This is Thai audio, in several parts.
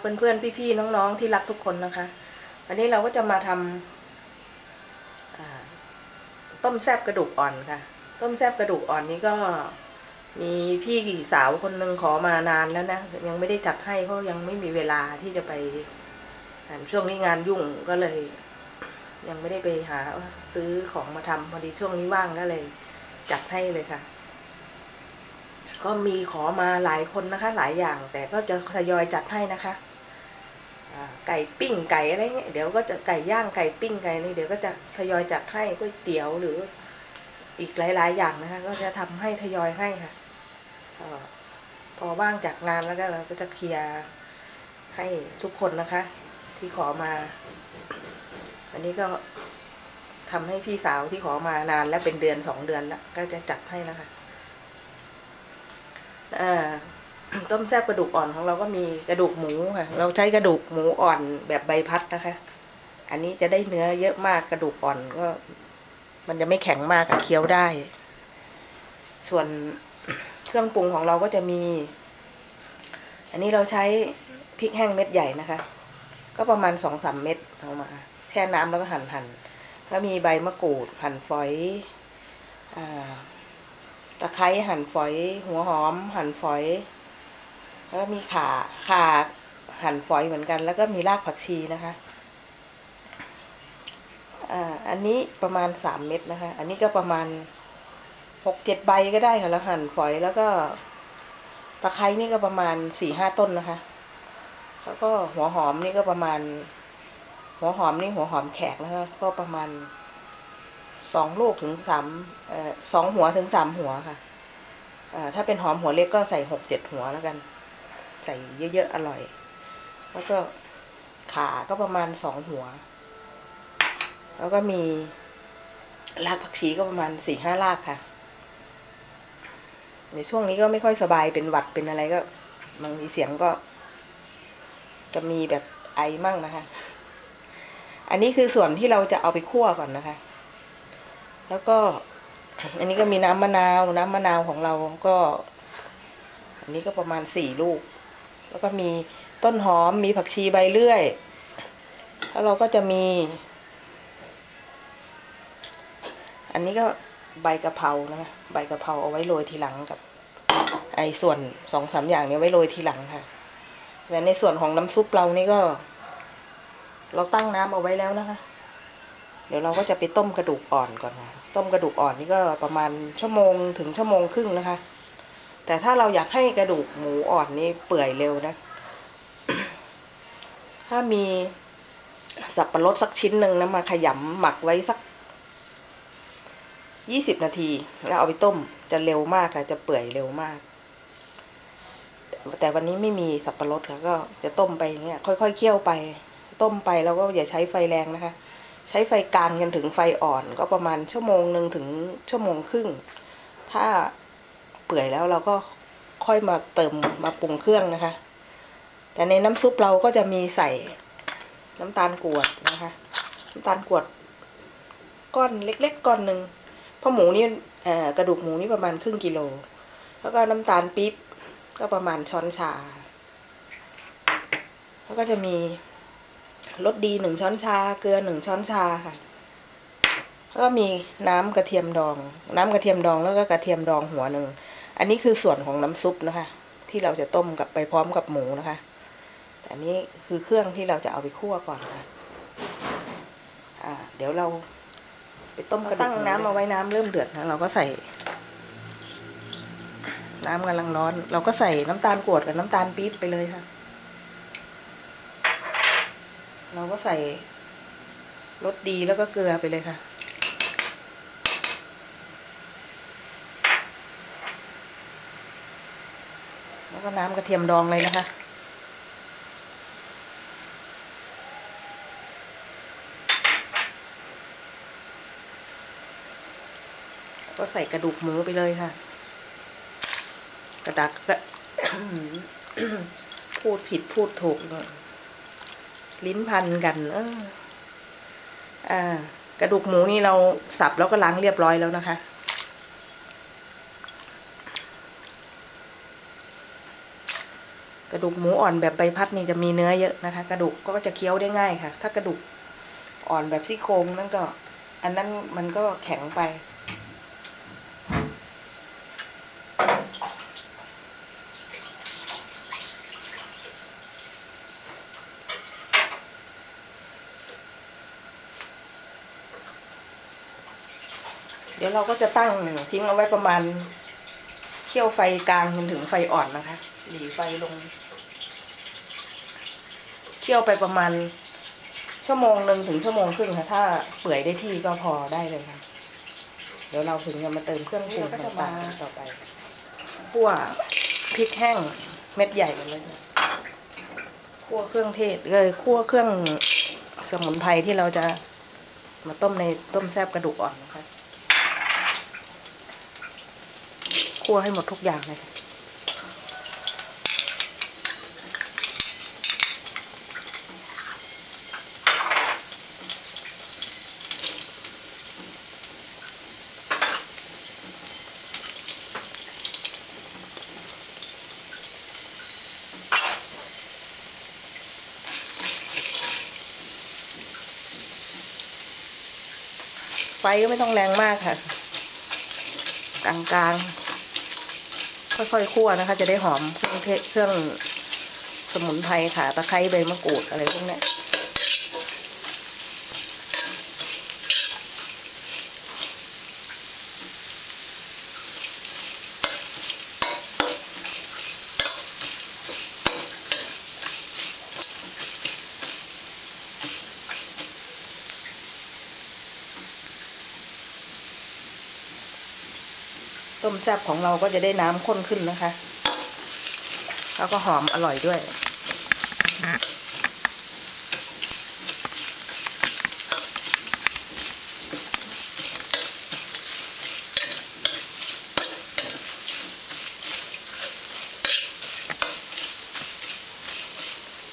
เพื่อนๆพี่ๆน้องๆที่รักทุกคนนะคะ อันนี้เราก็จะมาทำต้มแซบกระดูกอ่อนค่ะ ต้มแซบกระดูกอ่อนนี้ก็มีพี่สาวคนหนึ่งขอมานานแล้วนะยังไม่ได้จัดให้เพราะยังไม่มีเวลาที่จะไปช่วงนี้งานยุ่งก็เลย ยังไม่ได้ไปหาซื้อของมาทำพอดีช่วงนี้ว่างก็เลย จัดให้เลยค่ะ ก็มีขอมาหลายคนนะคะ หลายอย่าง แต่ก็จะทยอยจัดให้นะคะไก่ปิ้งไก่อะไรเงี้ยเดี๋ยวก็จะไก่ย่างไก่ปิ้งไก่นี่เดี๋ยวก็จะทยอยจัดให้ก๋วยเตี๋ยวหรืออีกหลาย ๆ อย่างนะคะ ก็จะทำให้ทยอยให้ค่ะพอว่างจากงานแล้วก็เราก็จะเคลียร์ให้ทุกคนนะคะ ที่ขอมาอันนี้ก็ทำให้พี่สาวที่ขอมานานแล้วเป็นเดือนสองเดือนแล้ว ก็จะจัดให้นะคะอ่า ต้มแซ่บกระดูกอ่อนของเราก็มีกระดูกหมูค่ะ เราใช้กระดูกหมูอ่อนแบบใบพัดนะคะ อันนี้จะได้เนื้อเยอะมากกระดูกอ่อนก็ มันจะไม่แข็งมากค่ะเคี้ยวได้ ส่วนเครื่องปรุงของเราก็จะมี อันนี้เราใช้พริกแห้งเม็ดใหญ่นะคะ ก็ประมาณสองสามเม็ดเอามาแช่น้ำแล้วก็หั่นหั่นแล้วมีใบมะกรูดหั่นฝอย อ่า ตะไคร้หั่นฝอย หัวหอม หั่นฝอย แล้วก็มีข่าข่าหั่นฝอยเหมือนกัน แล้วก็มีรากผักชีนะคะอ่าอันนี้ประมาณสามเม็ดนะคะ อันนี้ก็ประมาณหกเจ็ดใบก็ได้ค่ะแล้วหั่นฝอยแล้วก็ ตะไคร้นี่ก็ประมาณสี่ห้าต้นนะคะ แล้วก็หัวหอมนี่ก็ประมาณ หัวหอมนี่หัวหอมแขกนะคะก็ประมาณ สองลูกถึงสามอสองหัวถึงสามหัวค่ะถ้าเป็นหอมหัวเล็กก็ใส่หกเจ็ดหัวแล้วกัน ใส่เยอะๆอร่อย แล้วก็ขาก็ประมาณสองหัว แล้วก็มีรากผักชีก็ประมาณสี่ห้ารากค่ะ ในช่วงนี้ก็ไม่ค่อยสบายเป็นหวัดเป็นอะไรก็บางทีเสียงก็ จะมีแบบไอมั่งนะคะ อันนี้คือส่วนที่เราจะเอาไปคั่วก่อนนะคะ แล้วก็ อันนี้ก็มีน้ำมะนาว น้ำมะนาวของเราก็ อันนี้ก็ประมาณสี่ลูก แล้วก็มีต้นหอมมีผักชีใบเลื่อย แล้วเราก็จะมี อันนี้ก็ใบกะเพรานะใบกะเพราเอาไว้โรยทีหลังกับ ไอ้ส่วนสองสามอย่างนี้ไว้โรยทีหลังค่ะแต่ในส่วนของน้ำซุปเรานี่ก็ เราตั้งน้ำเอาไว้แล้วนะคะ ดี๋ยวเราก็จะไปต้มกระดูกอ่อนก่อนค่ะต้มกระดูกอ่อนนี่ก็ประมาณชั่วโมงถึงชั่วโมงครึ่งนะคะ แต่ถ้าเราอยากให้กระดูกหมูอ่อนนี่เปื่อยเร็วนะ ถ้ามีสับปะรดสักชิ้นหนึ่งนะมาขยำหมักไว้สักยี่สิบนาที แล้วเอาไปต้มจะเร็วมากค่ะจะเปื่อยเร็วมาก แต่วันนี้ไม่มีสับปะรดค่ะก็จะต้มไปอย่างเงี้ยค่อยๆเคี่ยวไป ต้มไปแล้วก็อย่าใช้ไฟแรงนะคะ ใช้ไฟกลางจนถึงไฟอ่อนก็ประมาณชั่วโมงหนึ่งถึงชั่วโมงครึ่ง ถ้าเปื่อยแล้วเราก็ค่อยมาเติมมาปรุงเครื่องนะคะ แต่ในน้ำซุปเราก็จะมีใส่น้ำตาลกรวดนะคะ น้ำตาลกรวด ก้อนเล็ก ๆ ก้อนหนึ่งเพราะหมูนี่กระดูกหมูนี่ประมาณครึ่งกิโล แล้วก็น้ำตาลปี๊บก็ประมาณช้อนชา แล้วก็จะมี รสดีหนึ่งช้อนชา เกลือหนึ่งช้อนชาค่ะแล้วก็มีน้ำกระเทียมดอง น้ำกระเทียมดองแล้วก็กระเทียมดองหัวหนึ่ง อันนี้คือส่วนของน้ำซุปนะคะ ที่เราจะต้มกับไปพร้อมกับหมูนะคะ แต่อันนี้คือเครื่องที่เราจะเอาไปคั่วก่อนค่ะอ่า เดี๋ยวเราไปต้มกระตั้งน้ำเอาไว้น้ำเริ่มเดือดนะเราก็ใส่ น้ำกำลังร้อน เราก็ใส่น้ำตาลกรวดกับน้ำตาลปี๊บไปเลยค่ะ เราก็ใส่รสดีแล้วก็เกลือไปเลยค่ะ แล้วก็น้ำกระเทียมดองเลยนะคะก็ใส่กระดูกหมูไปเลยค่ะ กระดักก็พูดผิดพูดถูกเลย ลิ้นพันกัน เอออ่ากระดูกหมูนี่เราสับแล้วก็ล้างเรียบร้อยแล้วนะคะกกระดูกหมูอ่อนแบบใบพัดนี่จะมีเนื้อเยอะนะคะ กระดูกก็จะเคี้ยวได้ง่ายค่ะ ถ้ากระดูกอ่อนแบบซี่โครงนั่นก็ อันนั้นมันก็แข็งไป เดี๋ยวเราก็จะตั้งทิ้งเอาไว้ประมาณเคี่ยวไฟกลางจนถึงไฟอ่อนนะคะหลีไฟลง เคี่ยวไปประมาณ ชั่วโมงหนึ่งถึงชั่วโมงครึ่งค่ะถ้าเปื่อยได้ที่ก็พอได้เลยค่ะ เดี๋ยวเราถึงจะมาเติมเครื่องปรุงต่างๆต่อไปคั่วพริกแห้งเม็ดใหญ่กันเลยค่ะคั่วเครื่องเทศเลยคั่วเครื่องสมุนไพรที่เราจะมาต้มในต้มแซบกระดูกอ่อนนะคะ คั่วให้หมดทุกอย่างเลยค่ะไฟก็ไม่ต้องแรงมากค่ะ กลางๆ ค่อยๆคั่วนะคะ จะได้หอมเครื่องเทศเครื่องสมุนไพรค่ะตะไคร้ใบมะกรูดอะไรพวกนี้ ต้มแซ่บของเราก็จะได้น้ำข้นขึ้นนะคะ แล้วก็หอมอร่อยด้วย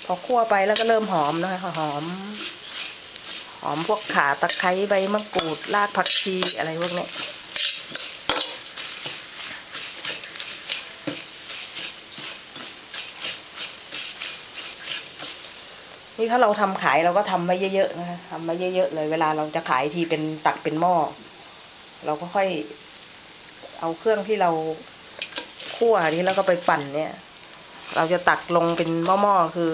พอคั่วไปแล้วก็เริ่มหอมนะคะหอม หอมพวกขาตะไคร้ใบมะกรูดรากผักชีอะไรพวกนี้ นี่ถ้าเราทำขายเราก็ทำไว้เยอะๆนะคะทำไว้เยอะๆเลย เวลาเราจะขายทีเป็นตักเป็นหม้อเราก็ค่อย เอาเครื่องที่เราคั่วนี้แล้วก็ไปปั่นเนี่ย เราจะตักลงเป็นหม้อๆคือ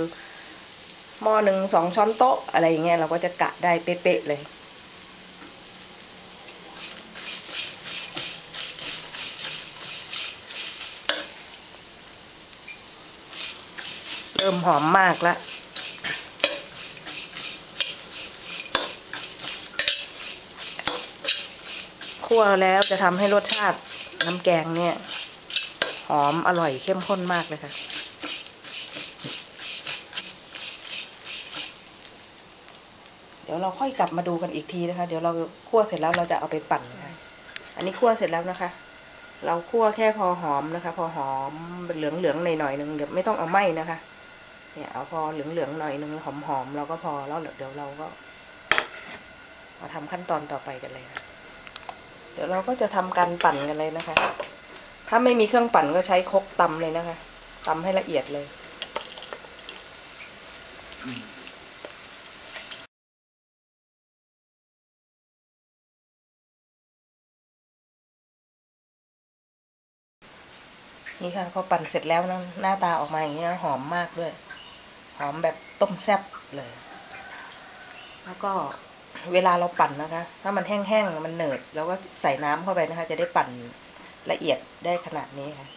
หม้อหนึ่งสองช้อนโต๊ะอะไรอย่างเงี้ยเราก็จะกะได้เป๊ะๆเลยเริ่มหอมมากแล้ว คั่วแล้วจะทำให้รสชาติน้ำแกงเนี่ย หอมอร่อยเข้มข้นมากเลยค่ะ เดี๋ยวเราค่อยกลับมาดูกันอีกทีนะคะ เดี๋ยวเราคั่วเสร็จแล้วเราจะเอาไปปั่นนะคะอันนี้คั่วเสร็จแล้วนะคะ เราคั่วแค่พอหอมนะคะ พอหอมเหลืองเหลืองๆหน่อยหนึ่งเดี๋ยวไม่ต้องเอาไหม้นะคะ เนี่ยเอาพอเหลืองเหลืองๆหน่อยหนึ่งหอมหอมๆเราก็พอแล้วเดี๋ยวเราก็มาทำขั้นตอนต่อไปกันเลยนะ เดี๋ยวเราก็จะทำการปั่นกันเลยนะคะ ถ้าไม่มีเครื่องปั่นก็ใช้คกตำเลยนะคะตำให้ละเอียดเลยนี่ค่ะพอปั่นเสร็จแล้วนะหน้าตาออกมาอย่างนี้นะหอมมากด้วย หอมแบบต้มแซ่บเลย แล้วก็ เวลาเราปั่นนะคะ ถ้ามันแห้งๆมันเหนืดเราก็ใส่น้ำเข้าไปนะคะ จะได้ปั่นละเอียดได้ขนาดนี้ค่ะ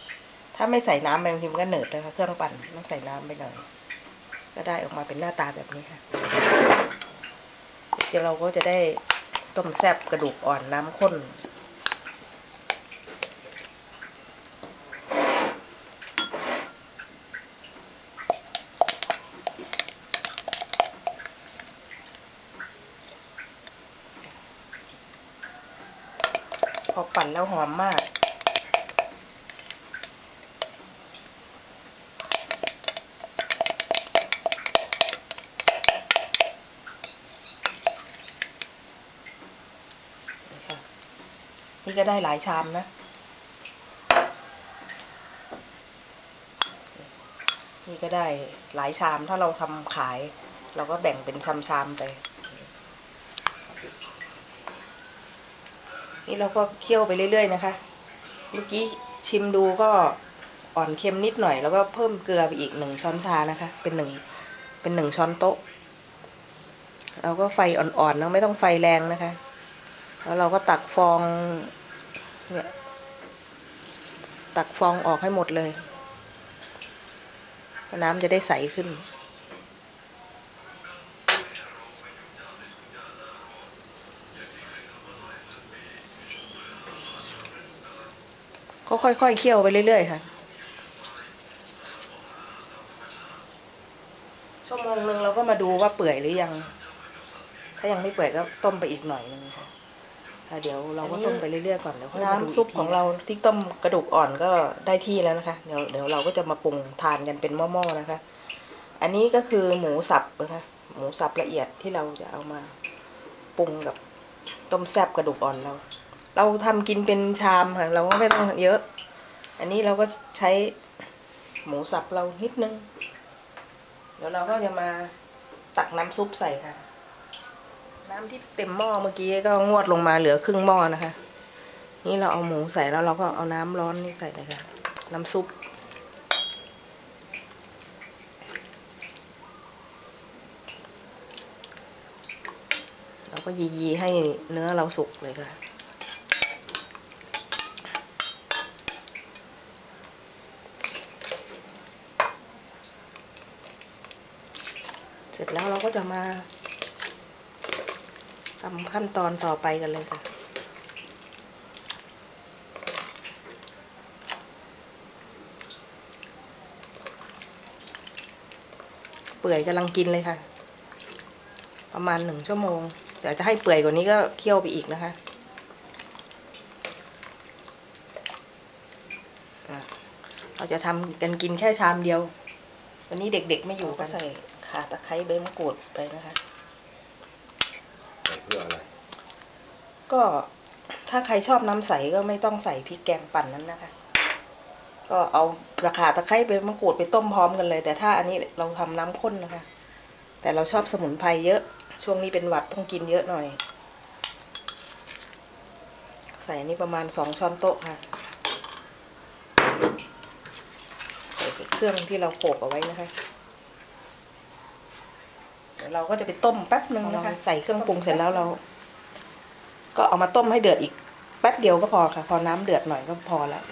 ถ้าไม่ใส่น้ำไปบางทีมันก็เหนืดนะคะเครื่องปั่นต้องใส่น้ำไปหน่อยก็ได้ออกมาเป็นหน้าตาแบบนี้ค่ะ เดี๋ยวเราก็จะได้ต้มแซบกระดูกอ่อนน้ำข้น อปั่นแล้วหอมมาก นี่ก็ได้หลายชามนะนนี่ก็ได้หลายชามถ้าเราทำขาย เราก็แบ่งเป็นชามๆไป นี่เราก็เคี่ยวไปเรื่อย ๆ นะคะ เมื่อกี้ชิมดูก็อ่อนเค็มนิดหน่อย แล้วก็เพิ่มเกลือไปอีกหนึ่งช้อนชานะคะ เป็นหนึ่งเป็นหนึ่งช้อนโต๊ะเราก็ไฟอ่อนๆนะไม่ต้องไฟแรงนะคะ แล้วเราก็ตักฟองเนี่ยตักฟองออกให้หมดเลย น้ำจะได้ใสขึ้น ก็ค่อยๆเคี่ยวไปเรื่อยๆค่ะชั่วโมงหนึ่งเราก็มาดูว่าเปื่อยหรือยัง ถ้ายังไม่เปื่อยก็ต้มไปอีกหน่อยนึงค่ะอะเดี๋ยวเราก็ต้มไปเรื่อยๆก่อนเดี๋ยวค่อยมาดูน้ำซุปของเราที่ต้มกระดูกอ่อนก็ได้ที่แล้วนะคะ เดี๋ยวเดี๋ยวเราก็จะมาปรุงทานกันเป็นหม้อๆนะคะ อันนี้ก็คือหมูสับนะคะหมูสับละเอียดที่เราจะเอามาปรุงกับต้มแซ่บกระดูกอ่อนเรา เราทำกินเป็นชามค่ะเราก็ไม่ต้องเยอะ อันนี้เราก็ใช้หมูสับเรานิดนึง เดี๋ยวเราก็จะมาตักน้ำซุปใส่ค่ะ น้ำที่เต็มหม้อเมื่อกี้ก็งวดลงมาเหลือครึ่งหม้อนะคะ นี่เราเอาหมูใส่แล้วเราก็เอาน้ำร้อนนี่ใส่เลยค่ะน้ำซุปเราก็ยีๆให้เนื้อเราสุกเลยค่ะ สร็จแล้วเราก็จะมาทำขั้นตอนต่อไปกันเลยค่ะเปื่อยกำลังกินเลยค่ะ ประมาณหนึ่งชั่วโมงเดี๋ยวจะให้เปื่อยกว่านี้ก็เคี่ยวไปอีกนะคะอะเราจะทำกันกินแค่ชามเดียว วันนี้เด็กๆไม่อยู่ก็ใส่ ข่าตะไคร้ใบมะกรูดไปนะคะ ใส่เพื่ออะไร ก็ถ้าใครชอบน้ำใสก็ไม่ต้องใส่พริกแกงปั่นนั้นนะคะ ก็เอาราคาตะไคร้ใบมะกรูดไปต้มพร้อมกันเลย แต่ถ้าอันนี้เราทำน้ำข้นนะคะ แต่เราชอบสมุนไพรเยอะ ช่วงนี้เป็นหวัดต้องกินเยอะหน่อย ใส่อันนี้ประมาณสองช้อนโต๊ะค่ะใส่เครื่องที่เราโขลกเอาไว้นะคะเดี๋ ยวเราก็จะไปต้มแป๊บหนึ่งนะคะใส่เครื่องปรุงเสร็จแล้วเรา ก็เอามาต้มให้เดือดอีกแป๊บเดียวก็พอค่ะ พอน้ำเดือดหน่อยก็พอแล้ว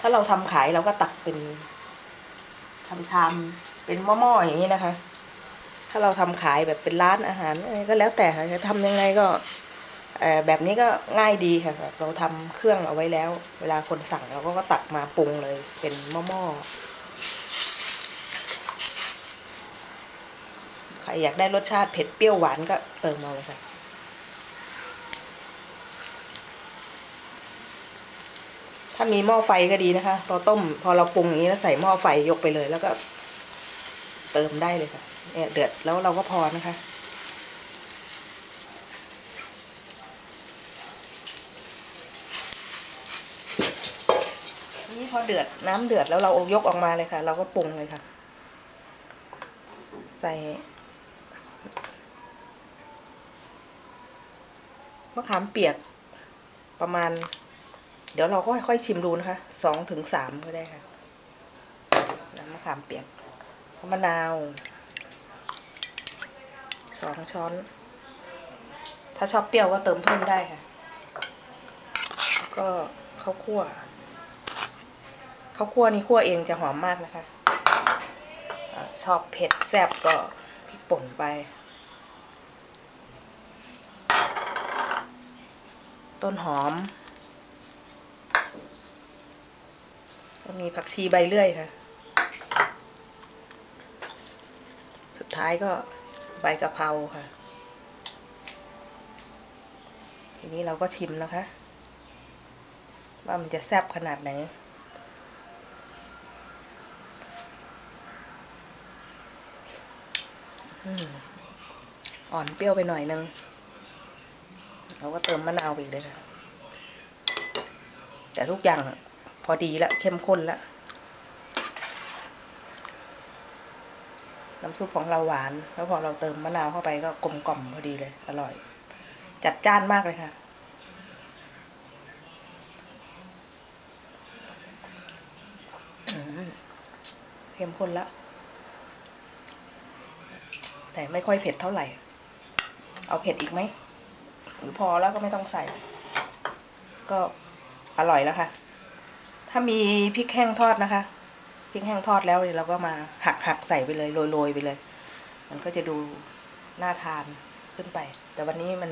ถ้าเราทำขายเราก็ตักเป็นทำชามเป็นหม้อๆอย่างนี้นะคะ ถ้าเราทำขายแบบเป็นร้านอาหารอะไรก็แล้วแต่ค่ะจะทำยังไงก็เอ่อ แบบนี้ก็ง่ายดีค่ะเราทำเครื่องเอาไว้แล้ว เวลาคนสั่งเราก็ตักมาปรุงเลยเป็นหม้อๆใครอยากได้รสชาติเผ็ดเปรี้ยวหวานก็เติมมาเลยค่ะถ้ามีหม้อไฟก็ดีนะคะพอต้มพอเราปรุงอย่างนี้แล้วใส่หม้อไฟยกไปเลยแล้วก็ เติมได้เลยค่ะเนี่ยเดือดแล้วเราก็พอนะคะ นี่พอเดือดน้ำเดือดแล้วเราเอายกออกมาเลยค่ะ เราก็ปรุงเลยค่ะ ใส่มะขามเปียกประมาณ เดี๋ยวเราก็ค่อยๆชิมดูนะคะสองถึงสามก็ได้ค่ะน้ำมะขามเปียกมะนาวสองช้อน ถ้าชอบเปรี้ยวก็เติมเพิ่มได้ค่ะ แล้วก็ข้าวคั่ว ข้าวคั่วนี่คั่วเองจะหอมมากนะคะอะชอบเผ็ดแซ่บก็พริกป่นไป ต้นหอมก็มีผักชีใบเลื่อยค่ะ สุดท้ายก็ใบกะเพราค่ะ ทีนี้เราก็ชิมนะคะ ว่ามันจะแซ่บขนาดไหน อ่อนเปรี้ยวไปหน่อยนึงเราก็เติมมะนาวไปอีกเลยค่ะแต่ทุกอย่างพอดีล้วเข้มข้นแล้วน้ำซุปของเราหวาน แล้วพอเราเติมมะนาวเข้าไปก็กลมกล่อมพอดีเลย อร่อย จัดจ้านมากเลยค่ะ เข้มข้นล้ว แต่ไม่ค่อยเผ็ดเท่าไหร่ เอาเผ็ดอีกไหม หรือพอแล้วก็ไม่ต้องใส่ ก็อร่อยแล้วค่ะ ถ้ามีพริกแห้งทอดนะคะ พริกแห้งทอดแล้วเนี่ยเราก็มาหักหักใส่ไปเลยโรยๆไปเลย มันก็จะดูน่าทานขึ้นไป แต่วันนี้มัน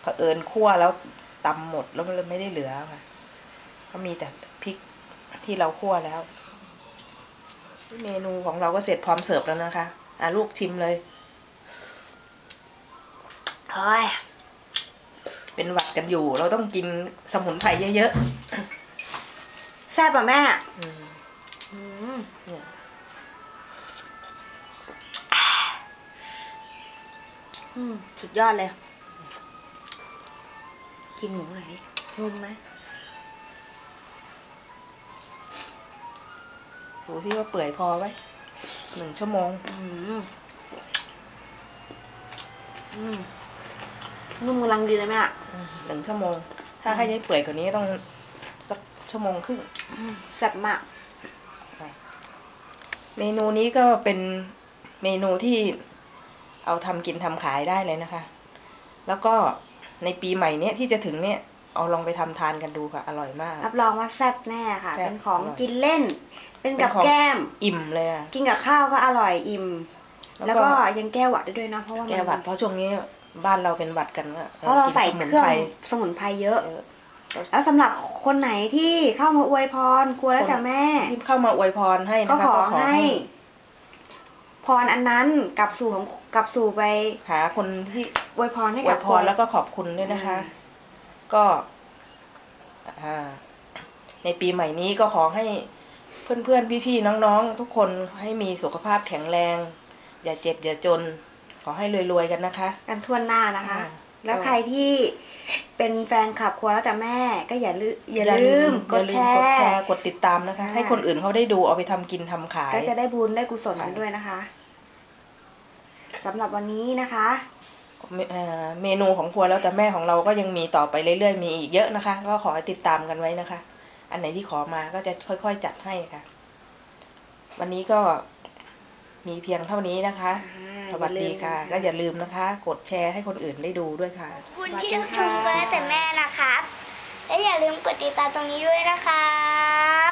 เผอิญคั่วแล้วตำหมดแล้วมันไม่ได้เหลือค่ะ ก็มีแต่พริกที่เราคั่วแล้ว เมนูของเราก็เสร็จพร้อมเสิร์ฟแล้วนะคะ อะลูกชิมเลยเฮ้ยเป็นหวัดกันอยู่ เราต้องกินสมุนไพรเยอะแซ่บป่ะแม่ๆอืมอืมเนี่ยอืมสุดยอดเลย กินหมูหน่อยดินุ่มไหมดูที่ว่าเปื่อยพอไว้ หนึ่งชั่วโมง อืมอืมนุ่มกำลังดีเลยแม่อืมหนึ่งชั่วโมง ถ้าให้ย้ายเปื่อยกว่านี้ต้องสักชั่วโมงครึ่งอืมแซ่บมาก เมนูนี้ก็เป็นเมนูที่เอาทำกินทำขายได้เลยนะคะ แล้วก็ในปีใหม่เนี้ยที่จะถึงเนี่ย เอาลองไปทำทานกันดูค่ะ อร่อยมาก รับรองว่าแซ่บแน่ค่ะแซ่บเป็นของอร่อยกินเล่น เป็นกับเป็นของแก้ม อิ่มเลยอะกินกับข้าวก็อร่อยอิ่ม แล้แล้ววก็ก็ยังแก้หวัดได้ด้วยนะเพราะว่ามันแก้หวัดเพราะช่วงนี้บ้านเราเป็นหวัดกันก็เพราะเราใส่กินเครื่องสมุนไพสมุนไพรเยอะเยอะแล้วสำหรับคนไหนที่เข้ามาอวยพรครัวแล้วแต่แม่ที่เข้ามาอวยพรให้ก็นะคะขอให้ พรอันนั้นกลับสู่ของกลับสู่ไปหาคนที่อวยพรให้อวกับยพคนรแล้วก็ขอบคุณด้วยนะคะอืมก็อ่า ในปีใหม่นี้ก็ขอให้เพื่อนๆ พี่ๆ น้องๆ ทุกคนให้มีสุขภาพแข็งแรง อย่าเจ็บอย่าจน ขอให้รวยๆ กันนะคะ กันทั่วหน้านะคะอ่าแล้วใครที่เป็นแฟนคลับครัวแล้วแต่แม่ ก็อย่าลืมอย่าลืมกดแชอย่าลืมกดแชร์ร์กดติดตามนะคะอ่าให้คนอื่นเขาได้ดูเอาไปทำกินทำขาย ก็จะได้บุญได้กุศลกันค่ะด้วยนะคะสำหรับวันนี้นะคะ เมเอ่อเมนูของครัวแล้วแต่แม่ของเราก็ยังมีต่อไปเรื่อยๆ มีอีกเยอะนะคะ ก็ขอให้ติดตามกันไว้นะคะ อันไหนที่ขอมาก็จะค่อยๆจัดให้ค่ะ วันนี้ก็มีเพียงเท่านี้นะคะ สวัสดีค่ะ ก็อย่าลืมนะคะ กดแชร์ให้คนอื่นได้ดูด้วยค่ะ ขอบคุณที่รับชมก็แล้วแต่แม่นะครับ และอย่าลืมกดติดตามตรงนี้ด้วยนะครับ